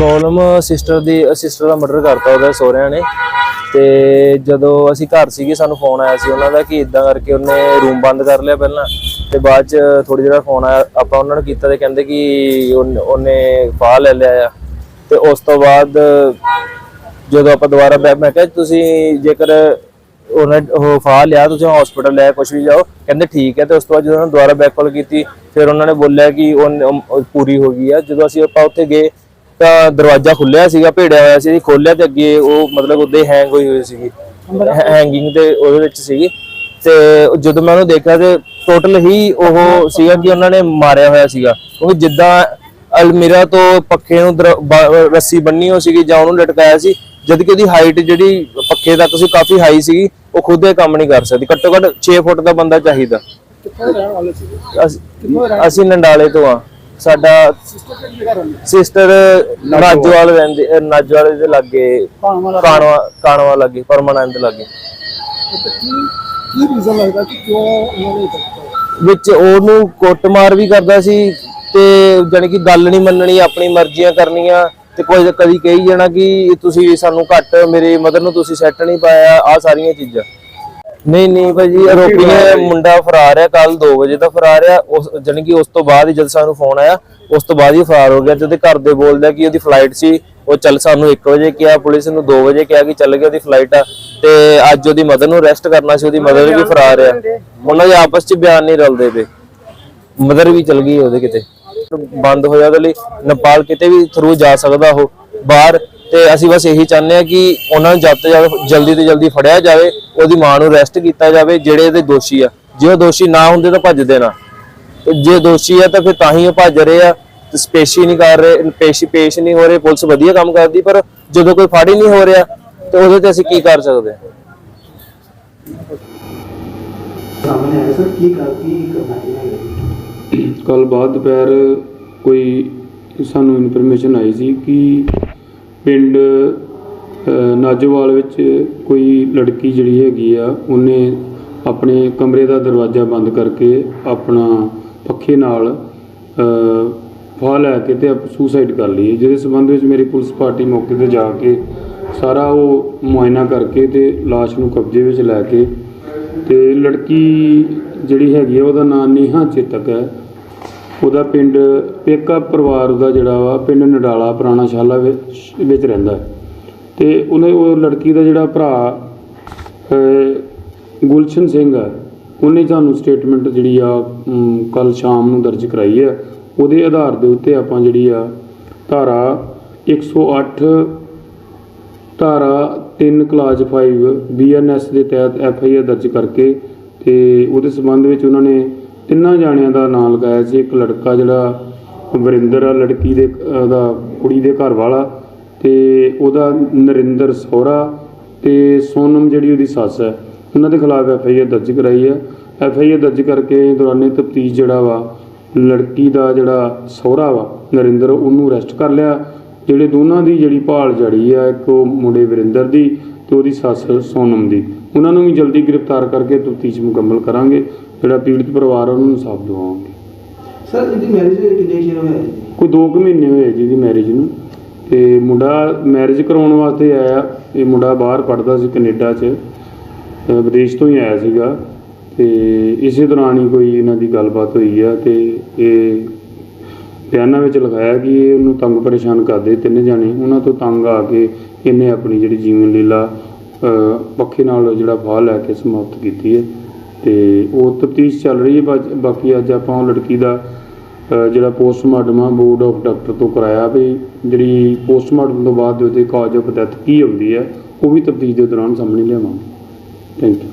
Problem sister ਦੀ sister ਦਾ murder ਕਰਤਾ ਉਹਦੇ, ਸਹੁਰਿਆਂ ਨੇ। ਤੇ ਜਦੋਂ ਅਸੀਂ ਘਰ ਸੀਗੇ, ਸਾਨੂੰ ਫੋਨ ਆਇਆ ਸੀ ਉਹਨਾਂ ਦਾ ਕਿ ਇਦਾਂ ਕਰਕੇ ਉਹਨੇ ਰੂਮ ਬੰਦ ਕਰ ਲਿਆ ਪਹਿਲਾਂ। ਤੇ ਬਾਅਦ ਚ ਥੋੜੀ ਦੇਰ ਫੋਨ ਆਇਆ, ਆਪਾਂ ਉਹਨਾਂ ਨੂੰ ਕੀਤਾ ਤੇ ਕਹਿੰਦੇ ਕਿ ਉਹਨ- ਉਹਨੇ ਫਾਹ ਲੈ ਲਿਆ ਆ। ਤੇ ਉਸ ਤੋਂ ਬਾਅਦ ਜਦੋਂ ਆਪਾਂ ਦੁਬਾਰਾ ਬੈਕ ਮੈਂ ਕਿਹਾ ਤੁਸੀਂ ਜੇਕਰ ਉਹਨੇ ਉਹ ਫਾਹ ਲਿਆ, ਤੁਸੀਂ ਹਸਪੀਟਲ ਲੈ ਕੁਝ ਵੀ ਜਾਓ। ਕਹਿੰਦੇ ਠੀਕ ਹੈ, ਤੇ ਉਸ ਤੋਂ ਬਾਅਦ ਜਦੋਂ ਉਹਨਾਂ ਨੇ ਦੁਬਾਰਾ ਬੈਕ ਕਾਲ ਕੀਤੀ, ਫਿਰ ਉਹਨਾਂ ਨੇ ਬੋਲਿਆ ਕਿ ਉਹ ਪੂਰੀ ਹੋ ਗਈ ਆ। ਜਦੋਂ ਅਸੀਂ ਆਪਾਂ ਉੱਥੇ ਗਏ ਤਾਂ ਦਰਵਾਜ਼ਾ ਖੁੱਲਿਆ ਸੀਗਾ ਭੇੜਿਆ ਹੋਇਆ ਸੀ ਖੋਲਿਆ ਤੇ ਅੱਗੇ ਉਹ ਮਤਲਬ ਉੱਦੇ ਹੈਂਗ ਹੋਈ ਹੋਈ ਸੀਗੀ। ਹੈਂਗਿੰਗ ਤੇ ਉਹਦੇ ਵਿੱਚ ਸੀਗੀ। ਤੇ ਜਦੋਂ ਮੈਂ ਉਹਨੂੰ ਦੇਖਿਆ ਤੇ ਟੋਟਲ ਹੀ ਉਹ ਸੀਗਾ ਕਿ ਉਹਨਾਂ ਨੇ ਮਾਰਿਆ ਹੋਇਆ ਸੀਗਾ। ਕਿਉਂਕਿ ਜਿੱਦਾਂ ਅਲਮੀਰਾ ਤੋਂ ਪੱਖੇ ਨੂੰ ਰੱਸੀ ਬੰਨੀ ਹੋ ਸੀਗੀ ਜਾਂ ਉਹਨੂੰ ਲਟਕਾਇਆ ਸੀ ਜਦ ਕਿ ਉਹਦੀ ਹਾਈਟ ਜਿਹੜੀ ਪੱਖੇ ਤੱਕ ਸੀ ਕਾਫੀ ਹਾਈ ਸੀਗੀ ਉਹ ਖੁਦ ਇਹ ਕੰਮ ਨਹੀਂ ਕਰ ਸਕਦੀ। ਘੱਟੋ ਘੱਟ 6 ਫੁੱਟ ਦਾ ਬੰਦਾ ਚਾਹੀਦਾ। ਕਿੱਥੋਂ ਰਹਿਣ ਵਾਲੇ ਸੀ ਅਸੀਂ- ਅਸੀਂ ਨੰਡਾਲੇ ਤੋਂ ਆ ਸਾਡਾ ਸਿਸਟਰ ਨਾਜੋਵਾਲ ਰਹਿੰਦੇ ਅਹ ਨਾਜੋਵਾਲ ਦੇ ਲਾਗੇ ਕਾਣਵਾ ਕਾਣਵਾ ਲਾਗੇ ਪਰਮਾਨੰਦ ਲਾਗੇ। ਕੀ ਕੀ ਰੀਜ਼ਨ ਲੱਗਦਾ ਕਿ ਕਿਉਂ ਉਹਨਾਂ ਨੇ ਇਹ ਕੀਤਾ? ਵਿੱਚ ਉਹਨੂੰ ਕੁੱਟਮਾਰ ਵੀ ਕਰਦਾ ਸੀ ਤੇ ਜਾਣੀ ਕਿ ਗੱਲ ਨਹੀਂ ਮੰਨਣੀ ਆਪਣੀ ਮਰਜ਼ੀਆਂ ਕਰਨੀਆਂ ਤੇ ਕੋਈ ਕਦੀ ਕਹੀ ਜਾਣਾ ਕਿ ਤੁਸੀਂ ਸਾਨੂੰ ਘੱਟ ਮੇਰੇ ਮਦਰ ਨੂੰ ਤੁਸੀਂ ਸੈੱਟ ਨਹੀਂ ਪਾਇਆ ਆ ਸਾਰੀਆਂ ਚੀਜ਼ਾਂ। ਨਹੀਂ ਨਹੀਂ ਭਾਜੀ ਆਰੋਪੀ ਨੇ ਮੁੰਡਾ ਫਰਾਰ ਹੈ ਕੱਲ 2 ਵਜੇ ਦਾ ਫਰਾਰ ਹੈ ਉਸ ਜਾਣੀ ਕਿ ਉਸ ਤੋਂ ਬਾਅਦ ਹੀ ਜਦ ਸਾਨੂੰ ਫੋਨ ਆਇਆ ਉਸ ਤੋਂ ਬਾਅਦ ਹੀ ਫਰਾਰ ਹੋ ਗਿਆ। ਤੇ ਉਹਦੇ ਘਰ ਦੇ ਬੋਲਦਾ ਕਿ ਉਹਦੀ ਫਲਾਈਟ ਸੀ ਉਹ ਚੱਲ ਸਾਨੂੰ 1 ਵਜੇ ਕਿਹਾ ਪੁਲਿਸ ਨੂੰ 2 ਵਜੇ ਕਿਹਾ ਕਿ ਚੱਲ ਗਿਆ ਉਹਦੀ ਫਲਾਈਟ ਆ। ਤੇ ਅੱਜ ਉਹਦੀ ਮਦਰ ਨੂੰ ਅਰੈਸਟ ਕਰਨਾ ਸੀ ਉਹਦੀ ਮਦਰ ਵੀ ਫਰਾਰ ਆ। ਉਹਨਾਂ ਦੇ ਆਪਸ 'ਚ ਬਿਆਨ ਨਹੀਂ ਰਲਦੇ ਪਏ। ਮਦਰ ਵੀ ਚਲ ਗਈ ਉਹਦੇ ਕਿਤੇ। ਬੰਦ ਹੋਇਆ ਉਹਦੇ ਲਈ। ਨੇਪਾਲ ਕਿਤੇ ਵੀ ਥਰੂ ਜਾ ਸਕਦਾ ਉਹ। ਬਾਹਰ ਤੇ ਅਸੀਂ ਬਸ ਇਹੀ ਚਾਹੁੰਦੇ ਆ ਕਿ ਉਹਨਾਂ ਨੂੰ ਜਦ ਤੋਂ ਜਲਦ ਜਲਦੀ ਤੋਂ ਜਲਦੀ ਫੜਿਆ ਜਾਵੇ ਉਹਦੀ ਮਾਂ ਨੂੰ ਅਰੈਸਟ ਕੀਤਾ ਜਾਵੇ ਜਿਹੜੇ ਇਹਦੇ ਦੋਸ਼ੀ ਆ। ਜੇ ਉਹ ਦੋਸ਼ੀ ਨਾ ਹੁੰਦੇ ਤਾਂ ਭੱਜਦੇ ਨਾ ਤੇ ਜੇ ਦੋਸ਼ੀ ਆ ਤਾਂ ਫਿਰ ਤਾਂ ਹੀ ਉਹ ਭੱਜ ਰਹੇ ਆ ਤੇ ਪੇਸ਼ ਨਹੀਂ ਕਰ ਰਹੇ ਪੇਸ਼ ਪੇਸ਼ ਨਹੀਂ ਹੋ ਰਹੇ ਪੁਲਿਸ ਵਧੀਆ ਕੰਮ ਕਰਦੀ ਪਰ ਜਦੋਂ ਕੋਈ ਫੜ ਹੀ ਨਹੀਂ ਹੋ ਰਿਹਾ ਤੇ ਉਹਦੇ ਤੇ ਅਸੀਂ ਕੀ ਕਰ ਸਕਦੇ ਸਾਹਮਣੇ ਆਇਆ ਸਰ ਕੀ ਹੈ? ਕੱਲ ਬਾਅਦ ਦੁਪਹਿਰ ਕੋਈ ਸਾਨੂੰ ਇਨਫੋਰਮੇਸ਼ਨ ਆਈ ਸੀ ਕਿ ਪਿੰਡ ਨਾਜੋਵਾਲ ਵਿੱਚ ਕੋਈ ਲੜਕੀ ਜਿਹੜੀ ਹੈਗੀ ਆ, ਉਹਨੇ ਆਪਣੇ ਕਮਰੇ ਦਾ ਦਰਵਾਜ਼ਾ ਬੰਦ ਕਰਕੇ ਆਪਣਾ ਪੱਖੇ ਨਾਲ ਫਾਹ ਲੈ ਕੇ ਤੇ ਸੁਸਾਈਡ ਕਰ ਲਈ। ਜਿਹਦੇ ਸਬੰਧ ਵਿੱਚ ਮੇਰੀ ਪੁਲਿਸ ਪਾਰਟੀ ਮੌਕੇ ਤੇ ਜਾ ਕੇ ਸਾਰਾ ਉਹ ਮੁਆਇਨਾ ਕਰਕੇ ਤੇ ਲਾਸ਼ ਨੂੰ ਕਬਜ਼ੇ ਵਿੱਚ ਲੈ ਕੇ ਤੇ ਲੜਕੀ ਜਿਹੜੀ ਹੈਗੀ ਆ, ਉਹਦਾ ਨਾਮ ਨੇਹਾ ਚੇਤਕ ਹੈ। ਉਹਦਾ ਪਿੰਡ ਪੇਕਾ ਪਰਿਵਾਰ ਦਾ ਜਿਹੜਾ ਵਾ, ਪਿੰਡ ਨਡਾਲਾ ਪੁਰਾਣਾ ਸ਼ਾਲਾ ਵਿੱਚ ਵਿੱਚ ਰਹਿੰਦਾ ਹੈ। ਤੇ ਉਹਨੇ ਉਹ ਲੜਕੀ ਦਾ ਜਿਹੜਾ ਭਰਾ ਗੁਲਸ਼ਨ ਸਿੰਘ ਆ, ਉਹਨੇ ਸਾਨੂੰ ਸਟੇਟਮੈਂਟ ਜਿਹੜੀ ਆ ਕੱਲ ਸ਼ਾਮ ਨੂੰ ਦਰਜ ਕਰਾਈ ਹੈ। ਉਹਦੇ ਆਧਾਰ ਦੇ ਉੱਤੇ ਆਪਾਂ ਜਿਹੜੀ ਆ, ਧਾਰਾ 108 ਧਾਰਾ 3 ਕਲਾਸ 5 ਬੀਐਨਐਸ ਦੇ ਤਹਿਤ ਐਫ ਆਈ ਆਰ ਦਰਜ ਕਰਕੇ ਤੇ ਉਹਦੇ ਸਬੰਧ ਵਿੱਚ ਉਹਨਾਂ ਨੇ ਤਿੰਨਾਂ ਜਾਣਿਆਂ ਦਾ ਨਾਮ ਲਗਾਇਆ ਸੀ। ਇੱਕ ਲੜਕਾ ਜਿਹੜਾ ਵਰਿੰਦਰ ਆ ਲੜਕੀ ਦੇ ਉਹਦਾ ਕੁੜੀ ਦੇ ਘਰ ਵਾਲਾ ਤੇ ਉਹਦਾ ਨਰਿੰਦਰ ਸੋਹਰਾ ਤੇ ਸੋਨਮ ਜਿਹੜੀ ਉਹਦੀ ਸੱਸ ਹੈ। ਉਹਨਾਂ ਦੇ ਖਿਲਾਫ ਐਫ ਆਈ ਆਰ ਦਰਜ ਕਰਾਈ ਹੈ। ਐਫ ਆਈ ਆਰ ਦਰਜ ਕਰਕੇ ਦੌਰਾਨੇ ਤਫਤੀਸ਼ ਜਿਹੜਾ ਵਾ ਲੜਕੀ ਦਾ ਜਿਹੜਾ ਸਹੁਰਾ ਵਾ ਨਰਿੰਦਰ ਉਹਨੂੰ ਅਰੈਸਟ ਕਰ ਲਿਆ। ਜਿਹੜੇ ਦੋਨਾਂ ਦੀ ਜਿਹੜੀ ਭਾਲ ਜੜੀ ਆ ਇੱਕ ਉਹ ਮੁੰਡੇ ਵਰਿੰਦਰ ਦੀ ਤੇ ਉਹਦੀ ਸੱਸ ਸੋਨਮ ਦੀ। ਉਹਨਾਂ ਨੂੰ ਵੀ ਜਲਦੀ ਗ੍ਰਿਫਤਾਰ ਕਰਕੇ ਤਫਤੀਸ਼ ਮੁਕੰਮਲ ਕਰਾਂਗੇ। ਜਿਹੜਾ ਪੀੜਤ ਪਰਿਵਾਰ ਆ, ਉਹਨੂੰ ਇਨਸਾਫ ਦਿਵਾਵਾਂਗੇ। ਸਰ ਇਹਦੀ ਮੈਰਿਜ ਕਿੰਨੇ ਚਿਰ ਹੋਇਆ ਜੀ? ਕੋਈ 2 ਕੁ ਮਹੀਨੇ ਹੋਏ ਜੀ ਦੀ ਮੈਰਿਜ ਨੂੰ। ਤੇ ਮੁੰਡਾ ਮੈਰਿਜ ਕਰਾਉਣ ਵਾਸਤੇ ਆਇਆ। ਇਹ ਮੁੰਡਾ ਬਾਹਰ ਪੜਦਾ ਸੀ ਕੈਨੇਡਾ 'ਚ। ਅਹ ਵਿਦੇਸ਼ ਤੋਂ ਹੀ ਆਇਆ ਸੀਗਾ। ਤੇ ਇਸੇ ਦੌਰਾਨ ਹੀ ਕੋਈ ਇਹਨਾਂ ਦੀ ਗੱਲਬਾਤ ਹੋਈ ਆ ਤੇ ਇਹ ਬਿਆਨਾਂ ਵਿੱਚ ਲਿਖਾਇਆ ਕਿ ਇਹ ਉਹਨੂੰ ਤੰਗ ਪਰੇਸ਼ਾਨ ਕਰਦੇ ਤਿੰਨੇ ਜਾਣੇ। ਉਹਨਾਂ ਤੋਂ ਤੰਗ ਆ ਕੇ ਇਹਨੇ ਆਪਣੀ ਜਿਹੜੀ ਜੀਵਨ ਲੀਲਾ ਅਹ, ਪੱਖੇ ਨਾਲ ਜਿਹੜਾ ਫਾਹ ਲੈ ਕੇ ਸਮਾਪਤ ਕੀਤੀ ਹੈ। ਤੇ ਉਹ ਤਫਤੀਸ਼ ਚੱਲ ਰਹੀ ਹੈ ਬਾਜ- ਬਾਕੀ ਅੱਜ ਆਪਾਂ ਉਹ ਲੜਕੀ ਦਾ ਜਿਹੜਾ ਪੋਸਟਮਾਰਟਮ ਆ ਬੋਰਡ ਆਫ ਡਾਕਟਰ ਤੋਂ ਕਰਾਇਆ ਵੀ ਜਿਹੜੀ ਪੋਸਟਮਾਰਟਮ ਤੋਂ ਬਾਅਦ ਉਹਦੇ ਕਾਜ ਆਫ ਡੈਥ ਕੀ ਹੁੰਦੀ ਹੈ, ਉਹ ਵੀ ਤਫਤੀਸ਼ ਦੇ ਦੌਰਾਨ ਸਾਹਮਣੇ ਲਿਆਵਾਂਗੇ। Thank you